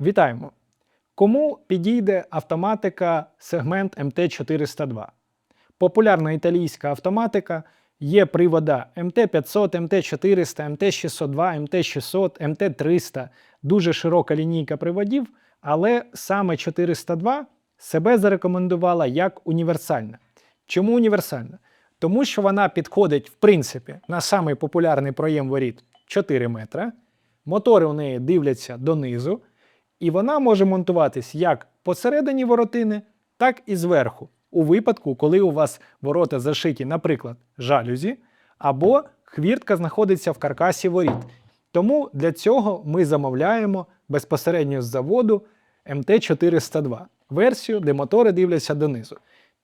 Вітаємо! Кому підійде автоматика сегмент МТ402? Популярна італійська автоматика. Є привода МТ500, МТ400, МТ602, МТ600, МТ300. Дуже широка лінійка приводів, але саме 402 себе зарекомендувала як універсальна. Чому універсальна? Тому що вона підходить, в принципі, на самий популярний проєм воріт 4 метра. Мотори у неї дивляться донизу, і вона може монтуватись як посередині воротини, так і зверху. У випадку, коли у вас ворота зашиті, наприклад, жалюзі, або хвіртка знаходиться в каркасі воріт. Тому для цього ми замовляємо безпосередньо з заводу МТ402 версію, де мотори дивляться донизу.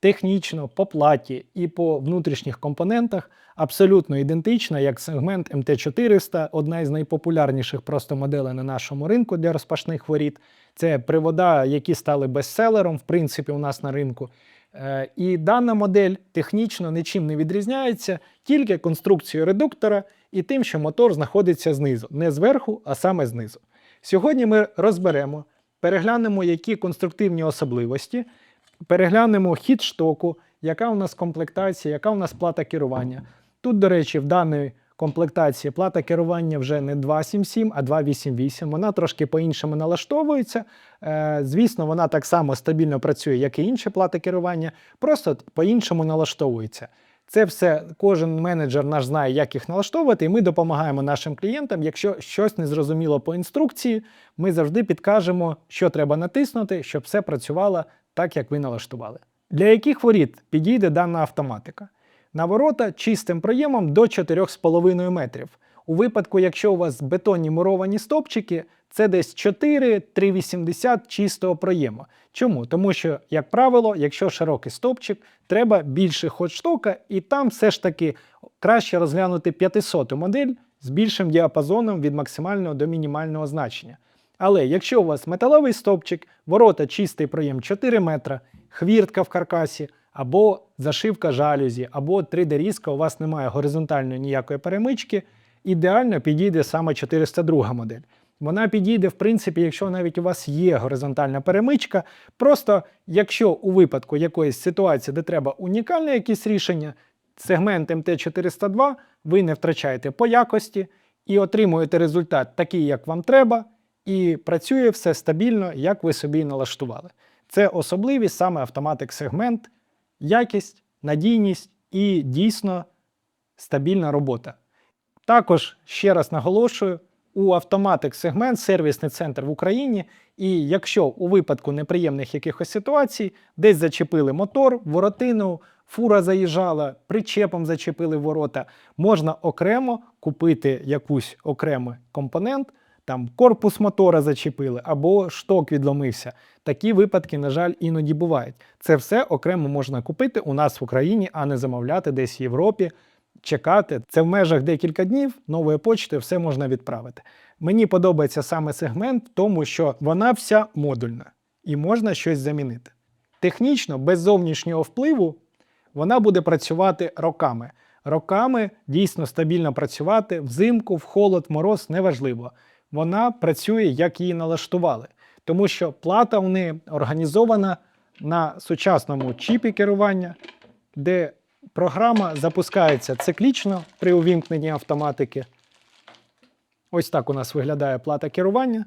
Технічно, по платі і по внутрішніх компонентах абсолютно ідентична, як сегмент МТ400, одна із найпопулярніших просто моделей на нашому ринку для розпашних воріт. Це привода, які стали бестселером, в принципі, у нас на ринку. Е, І дана модель технічно нічим не відрізняється, тільки конструкцією редуктора і тим, що мотор знаходиться знизу, не зверху, а саме знизу. Сьогодні ми розберемо, переглянемо, які конструктивні особливості, переглянемо хід штоку, яка у нас комплектація, яка у нас плата керування. Тут, до речі, в даної комплектації плата керування вже не 277, а 288. Вона трошки по-іншому налаштовується. Е, Звісно, вона так само стабільно працює, як і інші плати керування, просто по-іншому налаштовується. Це все кожен менеджер наш знає, як їх налаштовувати, і ми допомагаємо нашим клієнтам. Якщо щось не зрозуміло по інструкції, ми завжди підкажемо, що треба натиснути, щоб все працювало так, як ви налаштували. Для яких воріт підійде дана автоматика? На ворота чистим проємом до 4,5 метрів. У випадку, якщо у вас бетонні муровані стопчики, це десь 4-3,80 чистого проєму. Чому? Тому що, як правило, якщо широкий стопчик, треба більше ходштока, і там все ж таки краще розглянути 500 модель з більшим діапазоном від максимального до мінімального значення. Але якщо у вас металевий стопчик, ворота чистий проєм 4 метра, хвіртка в каркасі, або зашивка жалюзі, або 3D-різка, у вас немає горизонтальної ніякої перемички, ідеально підійде саме 402 модель. Вона підійде, в принципі, якщо навіть у вас є горизонтальна перемичка. Просто якщо у випадку якоїсь ситуації, де треба унікальне якесь рішення, сегмент МТ402 ви не втрачаєте по якості і отримуєте результат такий, як вам треба, і працює все стабільно, як ви собі налаштували. Це особливість саме автоматик сегмент, якість, надійність і дійсно стабільна робота. Також ще раз наголошую, у Automatic сегмент сервісний центр в Україні. І якщо у випадку неприємних якихось ситуацій, десь зачепили мотор, воротину, фура заїжджала, причепом зачепили ворота, можна окремо купити якусь окремий компонент, там корпус мотора зачепили або шток відломився. Такі випадки, на жаль, іноді бувають. Це все окремо можна купити у нас в Україні, а не замовляти десь в Європі чекати. Це в межах декілька днів нової почти все можна відправити. Мені подобається саме сегмент, тому що вона вся модульна і можна щось замінити. Технічно, без зовнішнього впливу, вона буде працювати роками. Роками дійсно стабільно працювати взимку, в холод, в мороз неважливо. Вона працює, як її налаштували, тому що плата в неї організована на сучасному чіпі керування, де Програма запускається циклічно при увімкненні автоматики. Ось так у нас виглядає плата керування.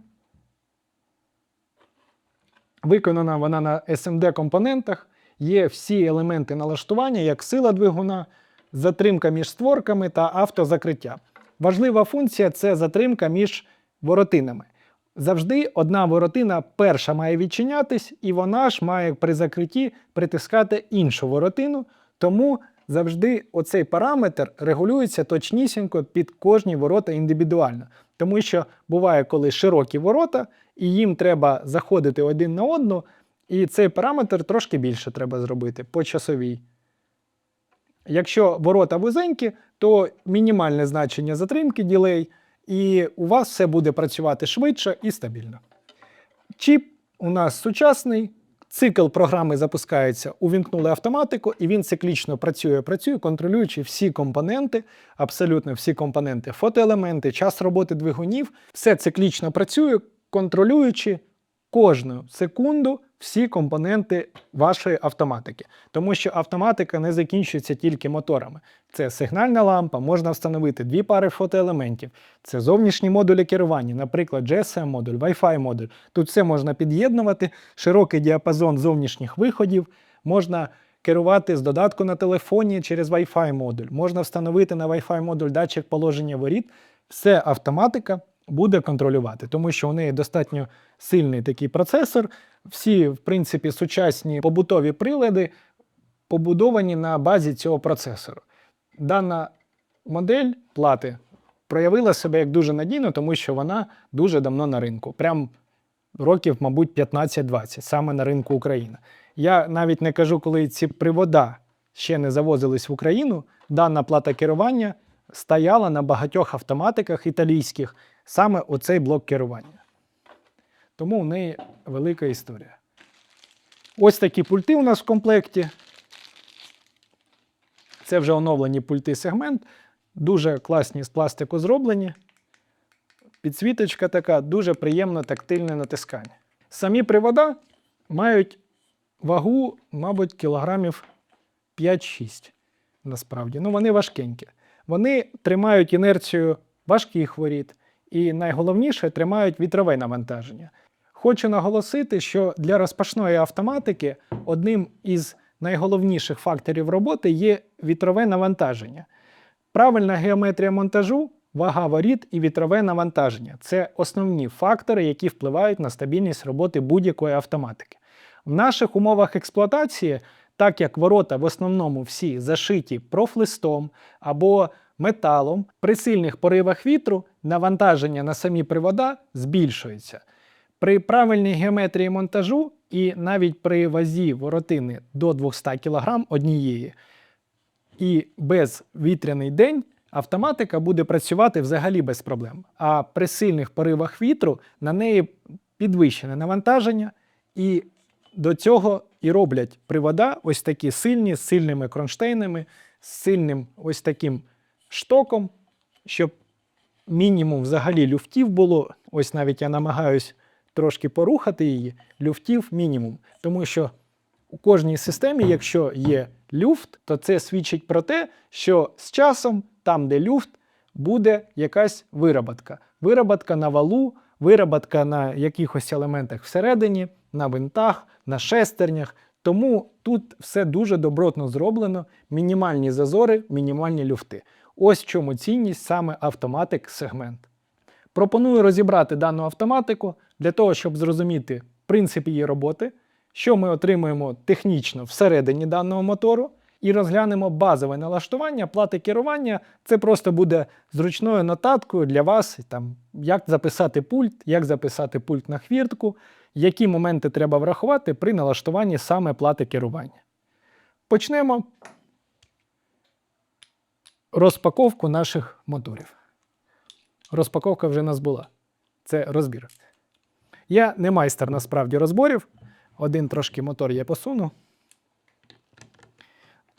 Виконана вона на SMD компонентах. Є всі елементи налаштування, як сила двигуна, затримка між створками та автозакриття. Важлива функція це затримка між воротинами. Завжди одна воротина перша має відчинятись, і вона ж має при закритті притискати іншу воротину. Тому завжди оцей параметр регулюється точнісінько під кожні ворота індивідуально. Тому що буває, коли широкі ворота, і їм треба заходити один на одну, і цей параметр трошки більше треба зробити по часовій. Якщо ворота вузенькі, то мінімальне значення затримки ділей, і у вас все буде працювати швидше і стабільно. Чіп у нас сучасний. Цикл програми запускається, увімкнули автоматику, і він циклічно працює, працює, контролюючи всі компоненти, абсолютно всі компоненти, фотоелементи, час роботи двигунів, все циклічно працює, контролюючи кожну секунду всі компоненти вашої автоматики. Тому що автоматика не закінчується тільки моторами. Це сигнальна лампа, можна встановити дві пари фотоелементів, це зовнішні модулі керування, наприклад, GSM модуль, Wi-Fi модуль. Тут все можна під'єднувати, широкий діапазон зовнішніх виходів, можна керувати з додатку на телефоні через Wi-Fi модуль, можна встановити на Wi-Fi модуль датчик положення воріт. Все автоматика буде контролювати, тому що у неї достатньо сильний такий процесор. Всі, в принципі, сучасні побутові прилади побудовані на базі цього процесору. Дана модель плати проявила себе як дуже надійно, тому що вона дуже давно на ринку. Прям років, мабуть, 15-20, саме на ринку України. Я навіть не кажу, коли ці привода ще не завозились в Україну, дана плата керування стояла на багатьох автоматиках італійських саме оцей блок керування. Тому в неї велика історія. Ось такі пульти у нас в комплекті. Це вже оновлені пульти сегмент. Дуже класні з пластику зроблені. Підсвіточка така, дуже приємне тактильне натискання. Самі привода мають вагу, мабуть, кілограмів 5-6. Насправді. Ну, вони важкенькі. Вони тримають інерцію важких воріт, і найголовніше тримають вітрове навантаження. Хочу наголосити, що для розпашної автоматики одним із найголовніших факторів роботи є вітрове навантаження. Правильна геометрія монтажу, вага воріт і вітрове навантаження це основні фактори, які впливають на стабільність роботи будь-якої автоматики. В наших умовах експлуатації, так як ворота в основному всі зашиті профлистом або металом, при сильних поривах вітру навантаження на самі привода збільшується. При правильній геометрії монтажу і навіть при вазі воротини до 200 кг однієї, і без вітряний день автоматика буде працювати взагалі без проблем. А при сильних поривах вітру на неї підвищене навантаження, і до цього і роблять привода ось такі сильні, з сильними кронштейнами, з сильним ось таким штоком, щоб мінімум взагалі люфтів було. Ось навіть я намагаюсь трошки порухати її, люфтів мінімум. Тому що у кожній системі, якщо є люфт, то це свідчить про те, що з часом, там, де люфт, буде якась вироботка. Вироботка на валу, вироботка на якихось елементах всередині, на винтах, на шестернях. Тому тут все дуже добротно зроблено, мінімальні зазори, мінімальні люфти. Ось в чому цінність саме автоматик сегмент. Пропоную розібрати дану автоматику для того, щоб зрозуміти принцип її роботи, що ми отримуємо технічно всередині даного мотору, і розглянемо базове налаштування плати керування. Це просто буде зручною нотаткою для вас, там, як записати пульт, як записати пульт на хвіртку, які моменти треба врахувати при налаштуванні саме плати керування. Почнемо розпаковку наших моторів. Розпаковка вже в нас була. Це розбір. Я не майстер насправді розборів. Один трошки мотор я посуну.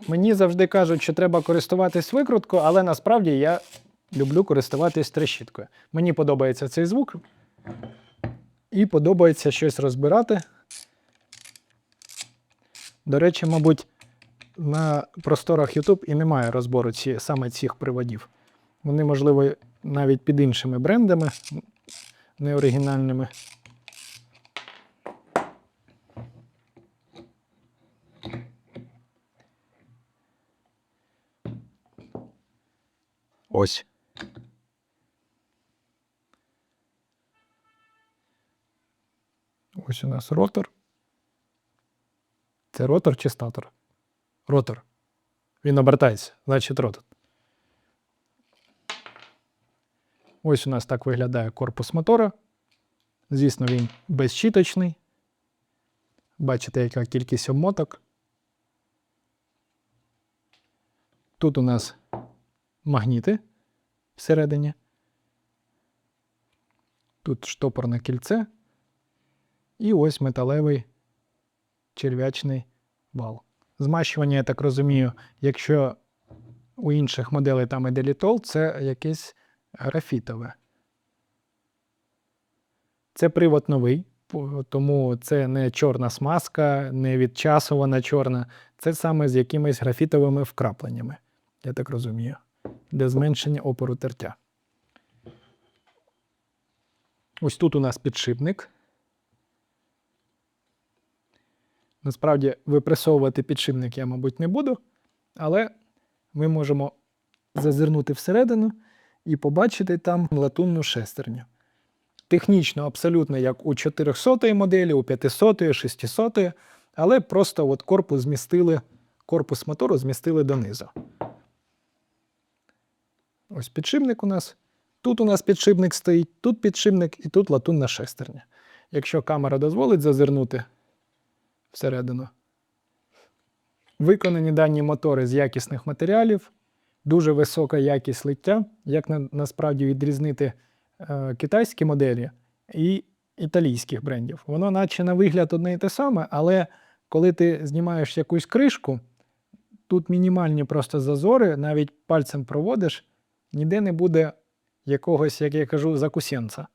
Мені завжди кажуть, що треба користуватись викруткою, але насправді я люблю користуватись трещіткою. Мені подобається цей звук. І подобається щось розбирати. До речі, мабуть, на просторах YouTube і немає розбору ці, саме цих приводів. Вони, можливо, навіть під іншими брендами, неоригінальними. Ось. Ось у нас ротор. Це ротор чи статор? Ротор. Він обертається, значить ротор. Ось у нас так виглядає корпус мотора. Звісно, він безщіточний. Бачите, яка кількість обмоток. Тут у нас магніти всередині. Тут штопорне кільце. І ось металевий черв'ячний вал. Змащування, я так розумію, якщо у інших моделей там іде літол, це якесь графітове. Це привод новий, Тому це не чорна смазка, не від часу вона чорна. Це саме з якимись графітовими вкрапленнями, я так розумію, для зменшення опору тертя. Ось тут у нас підшипник. Насправді випресовувати підшипник я, мабуть, не буду, але ми можемо зазирнути всередину і побачити там латунну шестерню. Технічно абсолютно як у 400 моделі, у 500, 600, але просто от корпус змістили, корпус мотору змістили донизу. Ось підшипник у нас. Тут у нас підшипник стоїть, тут підшипник і тут латунна шестерня. Якщо камера дозволить зазирнути всередину. Виконані дані мотори з якісних матеріалів, дуже висока якість лиття. Як на, насправді відрізнити е, китайські моделі і італійських брендів. Воно, наче на вигляд одне і те саме, але коли ти знімаєш якусь кришку, тут мінімальні просто зазори, навіть пальцем проводиш, ніде не буде якогось, як я кажу, закусенця.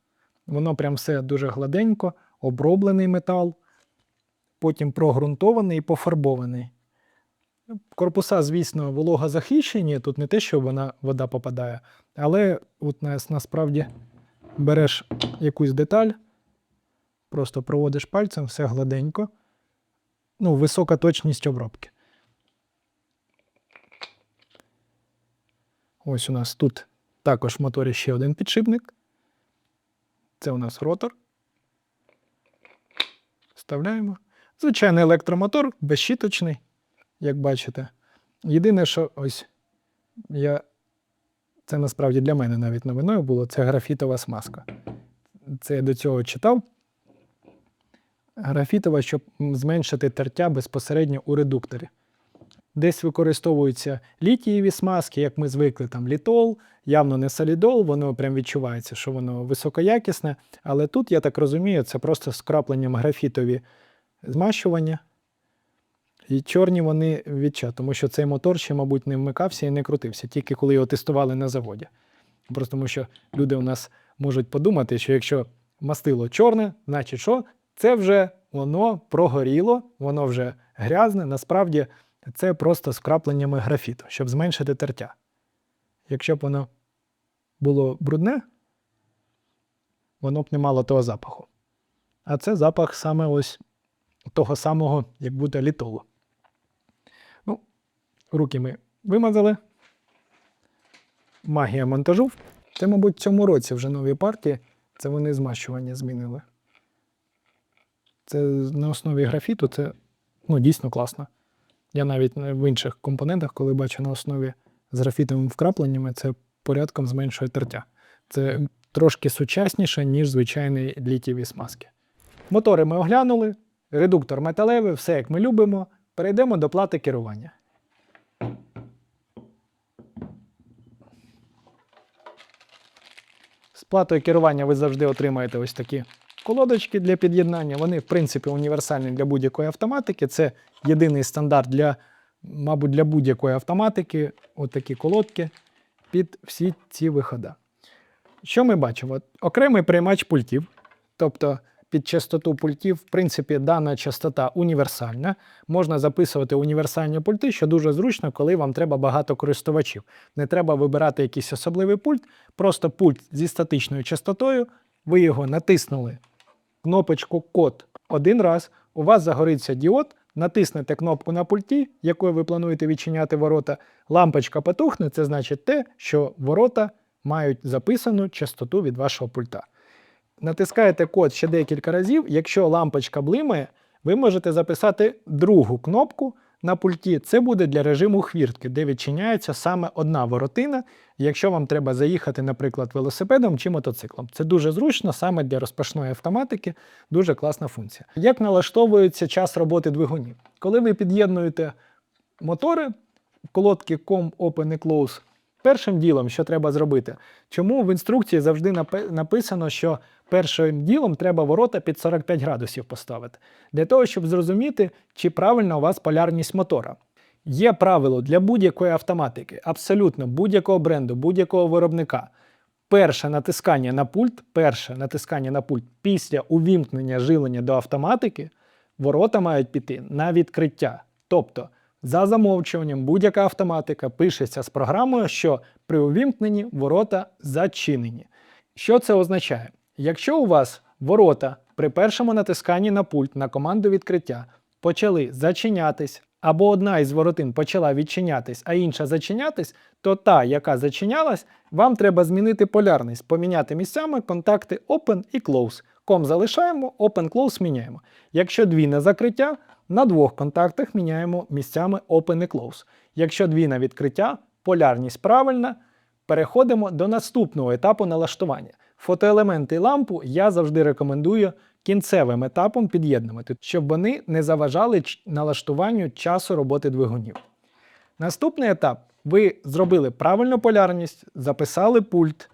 Воно прям все дуже гладенько, оброблений метал, потім прогрунтований і пофарбований. Корпуса, звісно, вологозахищені, тут не те, що вона, вода попадає, але от насправді береш якусь деталь, просто проводиш пальцем, все гладенько. Ну, висока точність обробки. Ось у нас тут також в моторі ще один підшипник. Це у нас ротор. Вставляємо. Звичайний електромотор, безщіточний, як бачите. Єдине, що ось я. Це насправді для мене навіть новиною було, це графітова смазка. Це я до цього читав. Графітова, щоб зменшити тертя безпосередньо у редукторі. Десь використовуються літієві смазки, як ми звикли, там літол, явно не солідол, воно прям відчувається, що воно високоякісне. Але тут, я так розумію, це просто з крапленням графітові змащування. І чорні вони відча, тому що цей мотор ще, мабуть, не вмикався і не крутився, тільки коли його тестували на заводі. Просто тому що люди у нас можуть подумати, що якщо мастило чорне, значить що? Це вже воно прогоріло, воно вже грязне. Насправді це просто з крапленнями графіту, щоб зменшити тертя. Якщо б воно було брудне, воно б не мало того запаху. А це запах саме ось того самого, як буде літолу. Ну, руки ми вимазали. Магія монтажу. Це, мабуть, в цьому році вже нові партії. Це вони змащування змінили. Це на основі графіту, це ну, дійсно класно. Я навіть в інших компонентах, коли бачу на основі з графітовими вкрапленнями, це порядком зменшує тертя. Це трошки сучасніше, ніж звичайні літієві смазки. Мотори ми оглянули, редуктор металевий, все як ми любимо. Перейдемо до плати керування. З платою керування ви завжди отримаєте ось такі колодочки для під'єднання. Вони, в принципі, універсальні для будь-якої автоматики. Це єдиний стандарт для, мабуть, для будь-якої автоматики. Отакі колодки під всі ці виходи. Що ми бачимо? Окремий приймач пультів, тобто під частоту пультів, в принципі, дана частота універсальна. Можна записувати універсальні пульти, що дуже зручно, коли вам треба багато користувачів. Не треба вибирати якийсь особливий пульт, просто пульт зі статичною частотою. Ви його натиснули кнопочку код один раз, у вас загориться діод, натиснете кнопку на пульті, якою ви плануєте відчиняти ворота, лампочка потухне, це значить те, що ворота мають записану частоту від вашого пульта. Натискаєте код ще декілька разів. Якщо лампочка блимає, ви можете записати другу кнопку на пульті. Це буде для режиму хвіртки, де відчиняється саме одна воротина, якщо вам треба заїхати, наприклад, велосипедом чи мотоциклом. Це дуже зручно саме для розпашної автоматики, дуже класна функція. Як налаштовується час роботи двигунів? Коли ви під'єднуєте мотори, колодки COM Open і Close, першим ділом, що треба зробити, чому в інструкції завжди написано, що першим ділом треба ворота під 45 градусів поставити, для того, щоб зрозуміти, чи правильна у вас полярність мотора. Є правило для будь-якої автоматики, абсолютно будь-якого бренду, будь-якого виробника. перше натискання на пульт, перше натискання на пульт після увімкнення жилення до автоматики, ворота мають піти на відкриття. Тобто, за замовчуванням, будь-яка автоматика пишеться з програмою, що при увімкненні ворота зачинені. Що це означає? Якщо у вас ворота при першому натисканні на пульт на команду відкриття почали зачинятись, або одна із воротин почала відчинятись, а інша зачинятись, то та, яка зачинялась, вам треба змінити полярність, поміняти місцями контакти Open і Close. Ком залишаємо, Open Close міняємо. Якщо дві на закриття, на двох контактах міняємо місцями Open і Close. Якщо дві на відкриття, полярність правильна, переходимо до наступного етапу налаштування. Фотоелементи і лампу я завжди рекомендую кінцевим етапом під'єднувати, щоб вони не заважали налаштуванню часу роботи двигунів. Наступний етап ви зробили правильну полярність, записали пульт,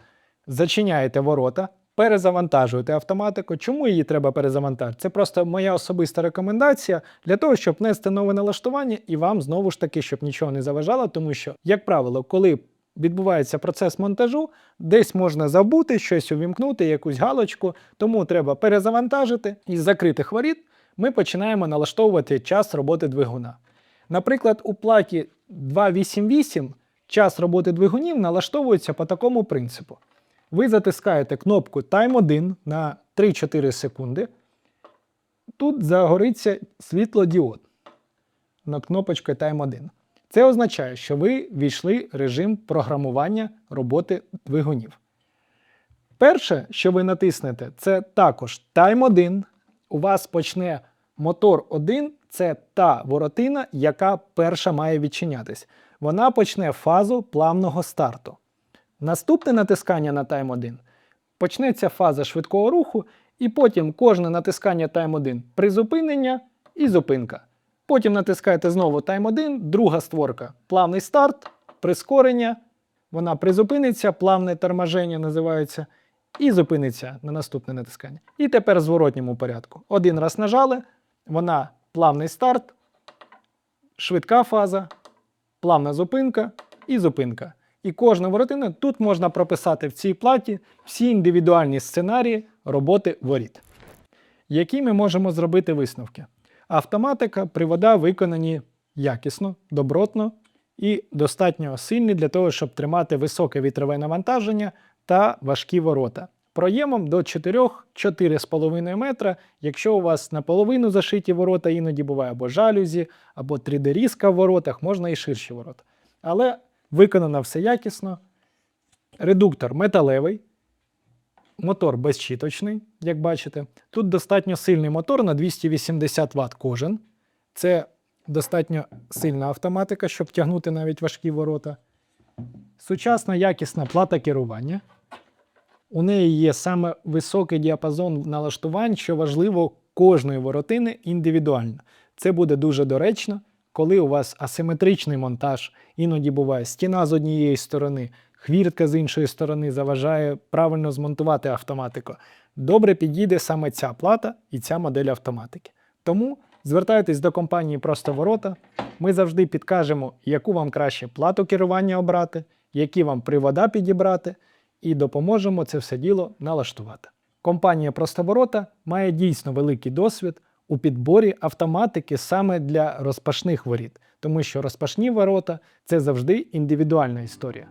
зачиняєте ворота, перезавантажуєте автоматику. Чому її треба перезавантажити? Це просто моя особиста рекомендація для того, щоб внести нове налаштування і вам знову ж таки, щоб нічого не заважало, тому що, як правило, коли відбувається процес монтажу, десь можна забути щось увімкнути, якусь галочку, тому треба перезавантажити і з закритих воріт ми починаємо налаштовувати час роботи двигуна. Наприклад, у платі 288 час роботи двигунів налаштовується по такому принципу. Ви затискаєте кнопку Time 1 на 3-4 секунди. Тут загориться світлодіод над кнопочкою Time 1. Це означає, що ви війшли режим програмування роботи двигунів. Перше, що ви натиснете, це також Time 1. У вас почне мотор 1 це та воротина, яка перша має відчинятись. Вона почне фазу плавного старту. Наступне натискання на Time 1 почнеться фаза швидкого руху, і потім кожне натискання Time 1 призупинення і зупинка. Потім натискаєте знову Time 1, друга створка, плавний старт, прискорення, вона призупиниться, плавне торможення називається, і зупиниться на наступне натискання. І тепер в зворотньому порядку. Один раз нажали, вона плавний старт, швидка фаза, плавна зупинка і зупинка. І кожна воротина тут можна прописати в цій платі всі індивідуальні сценарії роботи воріт. Які ми можемо зробити висновки? Автоматика, привода виконані якісно, добротно і достатньо сильні для того, щоб тримати високе вітрове навантаження та важкі ворота. Проємом до 4-4,5 метра, якщо у вас наполовину зашиті ворота, іноді буває або жалюзі, або 3D-різка в воротах, можна і ширші ворота. Але виконано все якісно. Редуктор металевий, мотор безщіточний, як бачите. Тут достатньо сильний мотор на 280 Вт кожен. Це достатньо сильна автоматика, щоб тягнути навіть важкі ворота. Сучасна якісна плата керування. У неї є саме високий діапазон налаштувань, що важливо кожної воротини індивідуально. Це буде дуже доречно, коли у вас асиметричний монтаж, іноді буває стіна з однієї сторони, хвіртка з іншої сторони заважає правильно змонтувати автоматику. Добре підійде саме ця плата і ця модель автоматики. Тому звертайтесь до компанії Просто Ворота. Ми завжди підкажемо, яку вам краще плату керування обрати, які вам привода підібрати, і допоможемо це все діло налаштувати. Компанія Просто Ворота має дійсно великий досвід у підборі автоматики саме для розпашних воріт, тому що розпашні ворота це завжди індивідуальна історія.